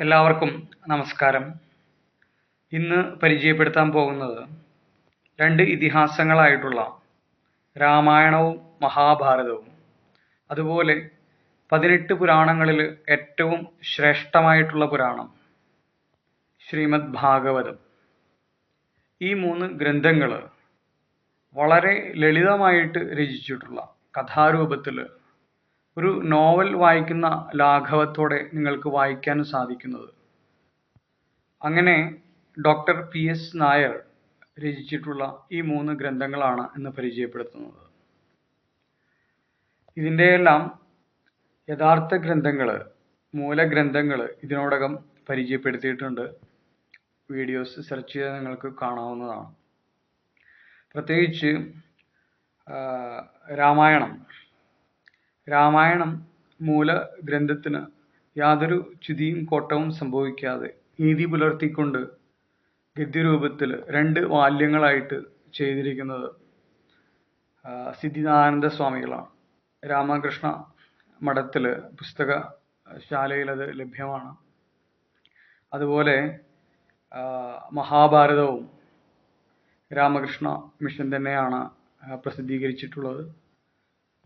എല്ലാവർക്കും നമസ്കാരം. ഇന്ന് പരിചയപ്പെടുത്താൻ പോകുന്നത് രണ്ട് ഇതിഹാസങ്ങളായിട്ടുള്ള രാമായണവും മഹാഭാരതവും. അതുപോലെ പതിനെട്ട് പുരാണങ്ങളിൽ ഏറ്റവും ശ്രേഷ്ഠമായിട്ടുള്ള പുരാണം ശ്രീമദ് ഭാഗവതം. ഈ മൂന്ന് ഗ്രന്ഥങ്ങൾ വളരെ ലളിതമായിട്ട് രചിച്ചിട്ടുള്ള കഥാരൂപത്തിൽ ഒരു നോവൽ വായിക്കുന്ന ലാഘവത്തോടെ നിങ്ങൾക്ക് വായിക്കാൻ സാധിക്കുന്നത്. അങ്ങനെ ഡോക്ടർ പി എസ് നായർ രചിച്ചിട്ടുള്ള ഈ മൂന്ന് ഗ്രന്ഥങ്ങളാണ് ഇന്ന് പരിചയപ്പെടുത്തുന്നത്. ഇതിന്റെയെല്ലാം യഥാർത്ഥ ഗ്രന്ഥങ്ങൾ മൂലഗ്രന്ഥങ്ങൾ ഇതിനോടകം പരിചയപ്പെടുത്തിയിട്ടുണ്ട്. വീഡിയോസ് സെർച്ച് ചെയ്താൽ നിങ്ങൾക്ക് കാണാവുന്നതാണ്. പ്രത്യേകിച്ച് രാമായണം രാമായണം മൂല മൂലഗ്രന്ഥത്തിന് യാതൊരു ച്യുതിയും കോട്ടവും സംഭവിക്കാതെ നീതി പുലർത്തിക്കൊണ്ട് ഗദ്യരൂപത്തിൽ രണ്ട് വാല്യങ്ങളായിട്ട് ചെയ്തിരിക്കുന്നത് സിദ്ധിദാനന്ദ സ്വാമികളാണ് രാമകൃഷ്ണ മഠത്തിൽ പുസ്തകശാലയിൽ അത് ലഭ്യമാണ്. അതുപോലെ മഹാഭാരതവും രാമകൃഷ്ണ മിഷൻ തന്നെയാണ് പ്രസിദ്ധീകരിച്ചിട്ടുള്ളത്.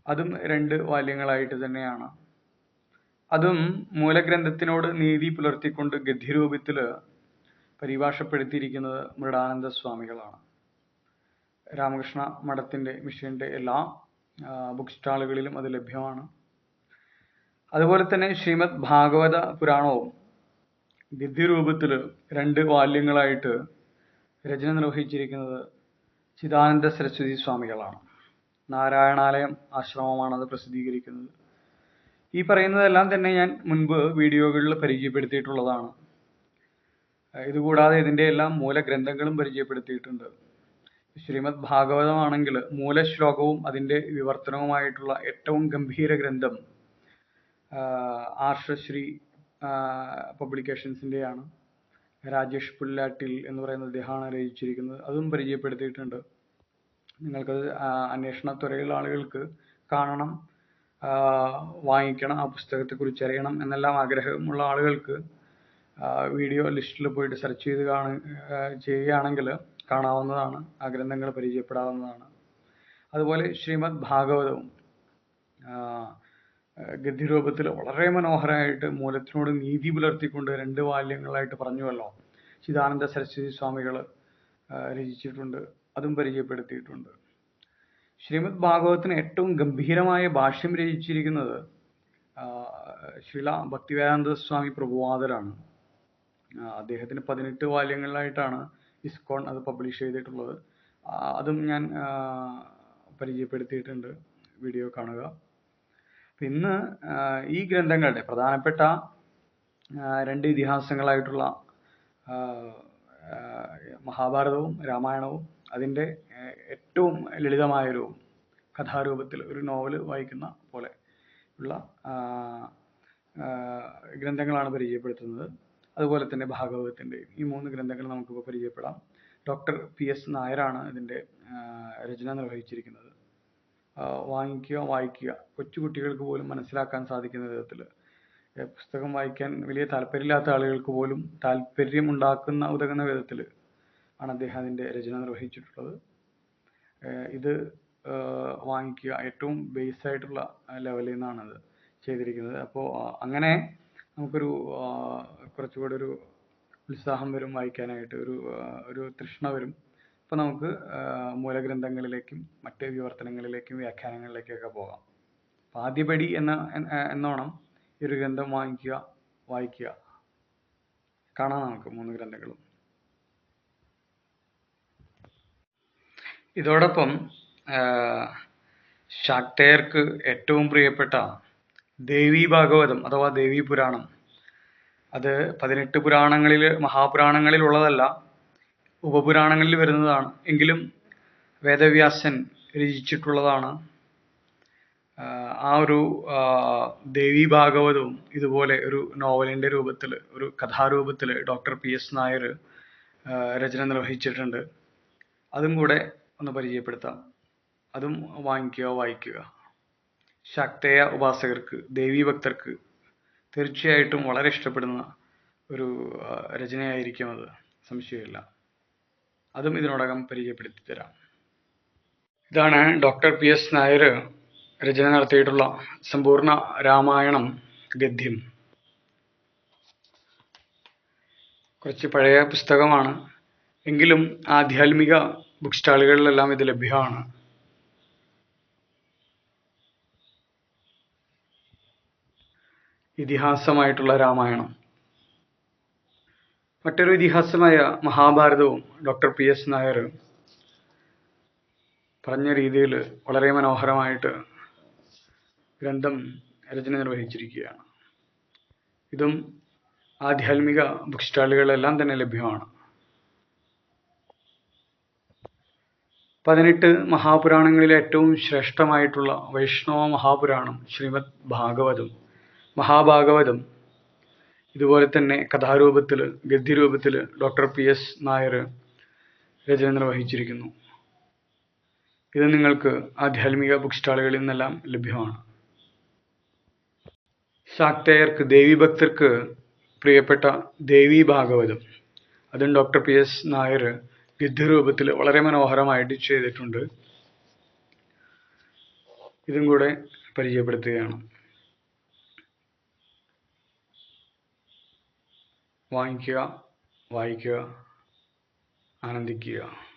അതും രണ്ട് വാല്യങ്ങളായിട്ട് തന്നെയാണ്. അതും മൂലഗ്രന്ഥത്തിനോട് നീതി പുലർത്തിക്കൊണ്ട് ഗദ്യരൂപത്തിൽ പരിഭാഷപ്പെടുത്തിയിരിക്കുന്നത് മൃഡാനന്ദ സ്വാമികളാണ്. രാമകൃഷ്ണ മഠത്തിന്റെ മിഷന്റെ എല്ലാ ബുക്ക് സ്റ്റാളുകളിലും അത് ലഭ്യമാണ്. അതുപോലെ തന്നെ ശ്രീമദ് ഭാഗവത പുരാണവും ഗദ്യരൂപത്തിൽ രണ്ട് വാല്യങ്ങളായിട്ട് രചന നിർവഹിച്ചിരിക്കുന്നത് ചിദാനന്ദ സരസ്വതി സ്വാമികളാണ്. നാരായണാലയം ആശ്രമമാണ് അത് പ്രസിദ്ധീകരിക്കുന്നത്. ഈ പറയുന്നതെല്ലാം തന്നെ ഞാൻ മുൻപ് വീഡിയോകളിൽ പരിചയപ്പെടുത്തിയിട്ടുള്ളതാണ്. ഇതുകൂടാതെ ഇതിന്റെ എല്ലാം മൂലഗ്രന്ഥങ്ങളും പരിചയപ്പെടുത്തിയിട്ടുണ്ട്. ശ്രീമദ് ഭാഗവതമാണെങ്കിൽ മൂലശ്ലോകവും അതിന്റെ വിവർത്തനവുമായിട്ടുള്ള ഏറ്റവും ഗംഭീര ഗ്രന്ഥം ആർഷശ്രീ പബ്ലിക്കേഷൻസിന്റെയാണ്. രാജേഷ് പുല്ലാട്ടിൽ എന്ന് പറയുന്ന അദ്ദേഹമാണ് രചിച്ചിരിക്കുന്നത്. അതും പരിചയപ്പെടുത്തിയിട്ടുണ്ട്. നിങ്ങൾക്കത് അന്വേഷണ തുറയിലുള്ള ആളുകൾക്ക് കാണണം വാങ്ങിക്കണം ആ പുസ്തകത്തെ കുറിച്ച് അറിയണം എന്നെല്ലാം ആഗ്രഹമുള്ള ആളുകൾക്ക് വീഡിയോ ലിസ്റ്റിൽ പോയിട്ട് സെർച്ച് ചെയ്ത് കാണ ചെയ്യുകയാണെങ്കിൽ കാണാവുന്നതാണ് ആ ഗ്രന്ഥങ്ങൾ പരിചയപ്പെടാവുന്നതാണ്. അതുപോലെ ശ്രീമദ് ഭാഗവതവും ഗദ്യരൂപത്തിൽ വളരെ മനോഹരമായിട്ട് മൂലത്തിനോട് നീതി പുലർത്തിക്കൊണ്ട് രണ്ട് വാല്യങ്ങളായിട്ട് പറഞ്ഞുവല്ലോ. ചിദാനന്ദ സരസ്വതി സ്വാമികൾ രചിച്ചിട്ടുണ്ട്. അതും പരിചയപ്പെടുത്തിയിട്ടുണ്ട്. ശ്രീമദ് ഭാഗവതത്തിന് ഏറ്റവും ഗംഭീരമായ ഭാഷ്യം രചിച്ചിരിക്കുന്നത് ശ്രീല ഭക്തിവേദാന്ത സ്വാമി പ്രഭുവാദരാണ്. അദ്ദേഹത്തിന് പതിനെട്ട് വാല്യങ്ങളിലായിട്ടാണ് ഇസ്കോൺ അത് പബ്ലിഷ് ചെയ്തിട്ടുള്ളത്. അതും ഞാൻ പരിചയപ്പെടുത്തിയിട്ടുണ്ട് വീഡിയോ കാണുക. ഇന്ന് ഈ ഗ്രന്ഥങ്ങളുടെ പ്രധാനപ്പെട്ട രണ്ട് ഇതിഹാസങ്ങളായിട്ടുള്ള മഹാഭാരതവും രാമായണവും അതിന്റെ ഏറ്റവും ലളിതമായൊരു കഥാരൂപത്തിൽ ഒരു നോവൽ വായിക്കുന്ന പോലെ ഉള്ള ഗ്രന്ഥങ്ങളാണ് പരിചയപ്പെടുത്തുന്നത്. അതുപോലെ തന്നെ ഭാഗവതത്തിന്റെയും. ഈ മൂന്ന് ഗ്രന്ഥങ്ങൾ നമുക്കിപ്പോൾ പരിചയപ്പെടാം. ഡോക്ടർ പി എസ് നായരാണ് ഇതിന്റെ രചന നിർവഹിച്ചിരിക്കുന്നത്. വാങ്ങിക്കുക വായിക്കുക കൊച്ചുകുട്ടികൾക്ക് പോലും മനസ്സിലാക്കാൻ സാധിക്കുന്ന വിധത്തിൽ പുസ്തകം വായിക്കാൻ വലിയ താല്പര്യമില്ലാത്ത ആളുകൾക്ക് പോലും താല്പര്യം ഉണ്ടാക്കുന്ന ഉതകുന്ന വിധത്തിൽ ആണ് അദ്ദേഹം അതിന്റെ രചന നിർവഹിച്ചിട്ടുള്ളത്. ഇത് വാങ്ങിക്കുക ഏറ്റവും ബേസ് ആയിട്ടുള്ള ലെവലിൽ നിന്നാണത് ചെയ്തിരിക്കുന്നത്. അപ്പോൾ അങ്ങനെ നമുക്കൊരു കുറച്ചുകൂടെ ഒരു ഉത്സാഹം വരും വായിക്കാനായിട്ട് ഒരു ഒരു തൃഷ്ണ വരും. അപ്പോൾ നമുക്ക് മൂലഗ്രന്ഥങ്ങളിലേക്കും മറ്റ് വിവർത്തനങ്ങളിലേക്കും വ്യാഖ്യാനങ്ങളിലേക്കൊക്കെ പോകാം. അപ്പോൾ ആദ്യപടി എന്ന എന്നോണം ഈ ഒരു ഗ്രന്ഥം വാങ്ങിക്കുക വായിക്കുക. കാണാം നമുക്ക് മൂന്ന് ഗ്രന്ഥങ്ങളും. ഇതോടൊപ്പം ശാക്തേയർക്ക് ഏറ്റവും പ്രിയപ്പെട്ട ദേവി ഭാഗവതം അഥവാ ദേവി പുരാണം. അത് പതിനെട്ട് പുരാണങ്ങളിൽ മഹാപുരാണങ്ങളിൽ ഉള്ളതല്ല ഉപപുരാണങ്ങളിൽ വരുന്നതാണ്. എങ്കിലും വേദവ്യാസൻ രചിച്ചിട്ടുള്ളതാണ്. ആ ഒരു ദേവി ഭാഗവതവും ഇതുപോലെ ഒരു നോവലിന്റെ രൂപത്തിൽ ഒരു കഥാരൂപത്തിൽ ഡോക്ടർ പി എസ് നായർ രചന നിർവഹിച്ചിട്ടുണ്ട്. അതും കൂടെ ഒന്ന് പരിചയപ്പെടുത്താം. അതും വാങ്ങിക്കുക വായിക്കുക. ശക്തയ ഉപാസകർക്ക് ദേവീഭക്തർക്ക് തീർച്ചയായിട്ടും വളരെ ഇഷ്ടപ്പെടുന്ന ഒരു രചനയായിരിക്കും അത്. സംശയമില്ല. അതും ഇതിനോടകം പരിചയപ്പെടുത്തി തരാം. ഇതാണ് ഡോക്ടർ പി എസ് നായർ രചന നടത്തിയിട്ടുള്ള സമ്പൂർണ രാമായണം ഗദ്യം. കുറച്ച് പഴയ പുസ്തകമാണ്. എങ്കിലും ആധ്യാത്മിക ബുക്ക് സ്റ്റാളുകളിലെല്ലാം ഇത് ലഭ്യമാണ്. ഇതിഹാസമായിട്ടുള്ള രാമായണം. മറ്റൊരു ഇതിഹാസമായ മഹാഭാരതവും ഡോക്ടർ പി എസ് നായർ പറഞ്ഞ രീതിയിൽ വളരെ മനോഹരമായിട്ട് ഗ്രന്ഥം രചന നിർവഹിച്ചിരിക്കുകയാണ്. ഇതും ആധ്യാത്മിക ബുക്ക് സ്റ്റാളുകളിലെല്ലാം തന്നെ ലഭ്യമാണ്. പതിനെട്ട് മഹാപുരാണങ്ങളിൽ ഏറ്റവും ശ്രേഷ്ഠമായിട്ടുള്ള വൈഷ്ണവ മഹാപുരാണം ശ്രീമദ് ഭാഗവതം മഹാഭാഗവതം. ഇതുപോലെ തന്നെ കഥാരൂപത്തിൽ ഗദ്യരൂപത്തിൽ ഡോക്ടർ പി എസ് നായർ രചന നിർവഹിച്ചിരിക്കുന്നു ഇത് നിങ്ങൾക്ക് ആധ്യാത്മിക ബുക്ക് സ്റ്റാളുകളിൽ നിന്നെല്ലാം ലഭ്യമാണ്. ശാക്തേയർക്ക് ദേവി ഭക്തർക്ക് പ്രിയപ്പെട്ട ദേവി ഭാഗവതം അതും ഡോക്ടർ പി എസ് നായർ ഗദ്യരൂപത്തിൽ വളരെ മനോഹരമായിട്ട് ചെയ്തിട്ടുണ്ട്. ഇതും കൂടെ പരിചയപ്പെടുത്തുകയാണ്. വാങ്ങിക്കുക വായിക്കുക ആനന്ദിക്കുക.